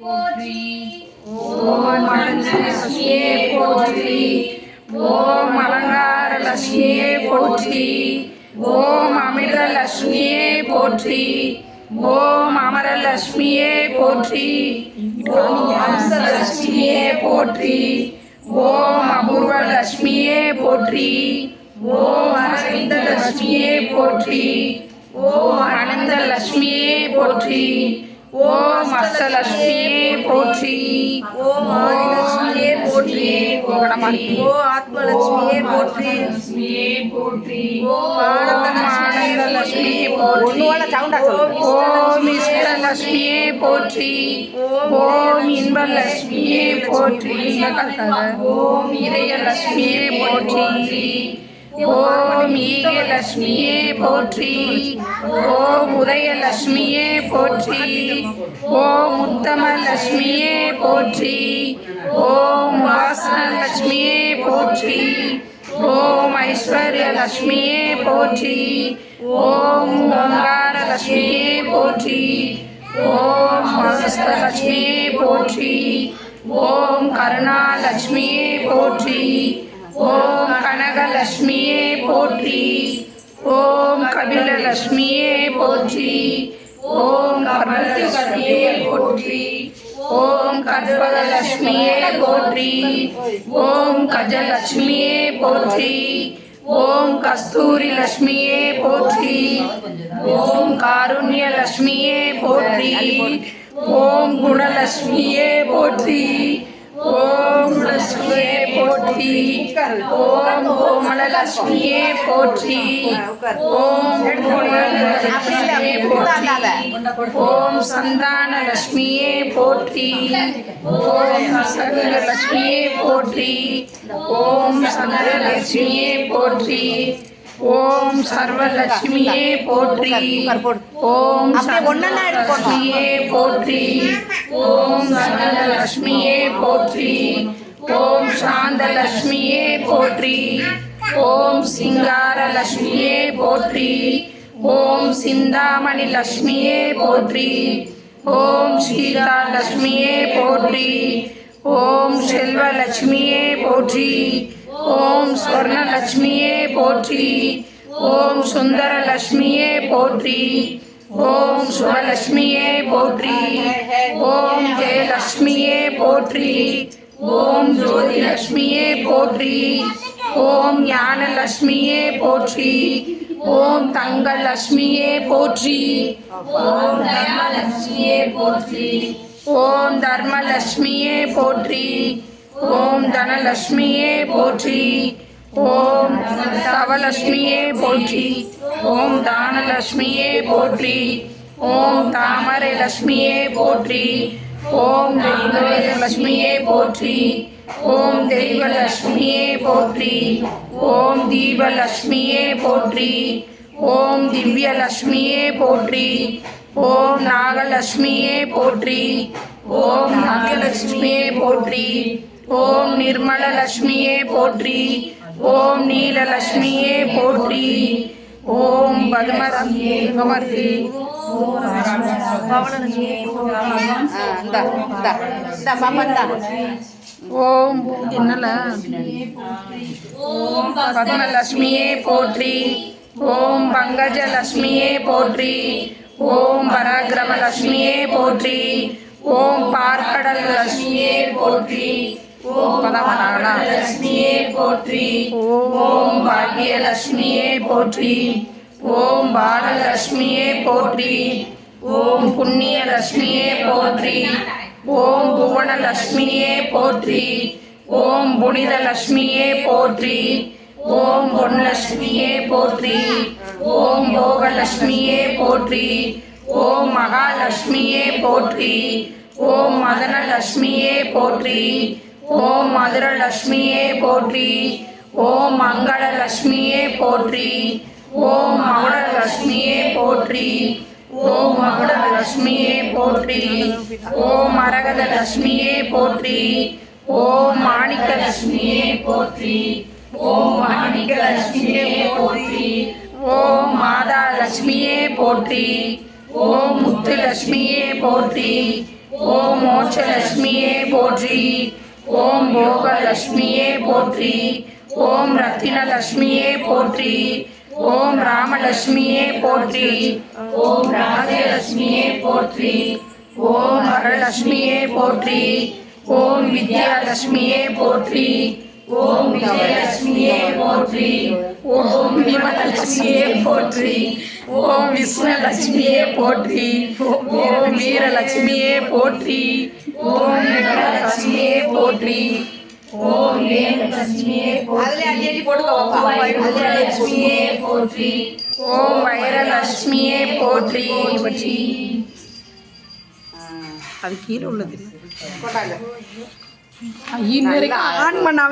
போற்றி ஓம் மலர்லட்சுமியே போற்றி ஓம் அலங்கார லட்சுமியே போற்றி ஓம் அமிர்த லட்சுமியே போற்றி ஓம் அமரலட்சுமியே போற்றி ஓம் அம்சலட்சுமியே போற்றி ஓம் அபூர்வ லட்சுமியே போற்றி ஓம் அரவிந்த லட்சுமியே போற்றி ஓம் அனந்த லட்சுமியே போற்றி ஓம் அஷ்டலட்சுமியே போற்றி. ஓம் ஆதிலட்சுமியே போற்றி. ஓ ஆத்மலட்சுமியே போற்றி. போற்றி. ஓம் ஆனந்த லட்சுமியே போற்றி ஓம் இஷ்டலட்சுமியே போற்றி. ஓம் இன்பலட்சுமியே போற்றி. ஓம் இதயலட்சுமியே போற்றி. ஓம் ஈகலட்சுமியே போற்றி ஓம் உதயலட்சுமியே போற்றி ஓம் உத்தமலட்சுமியே போற்றி ஓம் வாசனலட்சுமியே போற்றி ஓம் ஐஸ்வர்யலட்சுமியே போற்றி ஓம் ஓங்காரலட்சுமியே போற்றி ஓம் மகஸ்தலட்சுமியே போற்றி ஓம் கருணாலட்சுமியே போற்றி ஓம் கனகலட்சுமியே போற்றி ஓம் கபிலலட்சுமியே போற்றி ஓம் கர்மலட்சுமியே போற்றி ஓம் கற்பகலட்சுமியே போற்றி ஓம் கஜலட்சுமியே போற்றி ஓம் கஸ்தூரி லட்சுமியே போற்றி ஓம் காருண்ய லட்சுமியே போற்றி ஓம் குணலட்சுமியே போற்றி ஓம் லட்சுமியே போற்றி ஓம் கோமலலட்சுமியே போற்றி ஓம் கோமலலட்சுமியே போற்றி ஓம் சந்தான லட்சுமியே போற்றி ஓம் சங்கலட்சுமியே போற்றி ஓம் சந்திரலட்சுமியே போற்றி ஓம் சர்வலட்சுமியே போற்றி. ஓம் லட்சுமியே போற்றி. ஓம் சனலட்சுமியே போற்றி. ஓம் சாந்தலட்சுமியே போற்றி. ஓம் சிங்காரலட்சுமியே போற்றி. ஓம் சிந்தாமணி லட்சுமியே போற்றி. ஓம் சீதா லட்சுமியே போற்றி. ஓம் செல்வலட்சுமியே போற்றி. ஓம் ஸ்வர்ணலட்சுமியே போற்றி ஓம் சுந்தரலட்சுமியே போற்றி ஓம் சுவலட்சுமியே போற்றி ஓம் ஜெயலட்சுமியே போற்றி ஓம் ஜோதிலட்சுமியே போற்றி ஓம் ஞானலட்சுமியே போற்றி ஓம் தங்கலட்சுமியே போற்றி ஓம் தர்மலட்சுமியே போற்றி ஓம் தர்மலட்சுமியே போற்றி ஓம் தனலட்சுமியே போற்றி ஓம் தவலட்சுமியே போற்றி ஓம் தானலட்சுமியே போற்றி ஓம் தாமரை லட்சுமியே போற்றி ஓம் லட்சுமியே போற்றி ஓம் தெய்வலட்சுமியே போற்றி ஓம் தீபலட்சுமியே போற்றி ஓம் திவ்யலட்சுமியே போற்றி ஓம் நாகலட்சுமியே போற்றி ஓம் நாகலட்சுமியே போற்றி ஓம் நிர்மலலட்சுமியே போற்றி. ஓம் நீலலட்சுமியே போற்றி. ஓம் பத்மரமியே கமர்த்தி ஓம் என்னல? ஓம் பத்மலட்சுமியே போற்றி. ஓம் பங்கஜலட்சுமியே போற்றி. ஓம் பராக்கிரமலட்சுமியே போற்றி. ஓம் பார்க்கடல் லட்சுமியே போற்றி. ஓம் பதமநாளா லட்சுமியே போற்றி. ஓம் பாக்யலட்சுமியே போற்றி. ஓம் பாலலட்சுமியே போற்றி. ஓம் புண்ணியலட்சுமியே போற்றி. ஓம் புவனலட்சுமியே போற்றி. ஓம் புனிதலட்சுமியே போற்றி. ஓம் பொன்லட்சுமியே போற்றி. ஓம் போகலட்சுமியே போற்றி. ஓம் மகாலட்சுமியே போற்றி. ஓம் மதனலட்சுமியே போற்றி. ஓம் மதுரலட்சுமியே போற்றி. ஓம் மங்களலட்சுமியே போற்றி. ஓம் மகுடலட்சுமியே போற்றி. ஓம் மகுடலட்சுமியே போற்றி. ஓம் மரகத லட்சுமியே போற்றி. ஓம் மாணிக்க லட்சுமியே போற்றி. ஓம் மாணிக்க லட்சுமியே போற்றி. ஓம் மாதா லட்சுமியே போற்றி. ஓம் முத்து லட்சுமியே போற்றி. ஓம் மோட்ச லட்சுமியே போற்றி. ஓம் போகலட்சுமியே போற்றி. ஓம் ரத்தினலட்சுமியே போற்றி. ஓம் ராமலட்சுமியே போற்றி. ஓம் ராஜலட்சுமியே போற்றி. ஓம் வரலட்சுமியே போற்றி. ஓம் வித்யாலட்சுமியே போற்றி. ஓம் விஜயலட்சுமியே போற்றி. ஓம் விமலட்சுமியே போற்றி. ஓம் விஷ்ணுலட்சுமியே போற்றி. ஓம் வீரலட்சுமியே போற்றி. ஓம் விமலட்சுமியே போற்றி. ஓம் வேலலட்சுமியே அதுல அடி அடி போட்டுக்கோ வைரலட்சுமியே போற்றி. ஓம் வைரலட்சுமியே போற்றி. பற்றி அது கீழே உள்ளது. பண்ணாம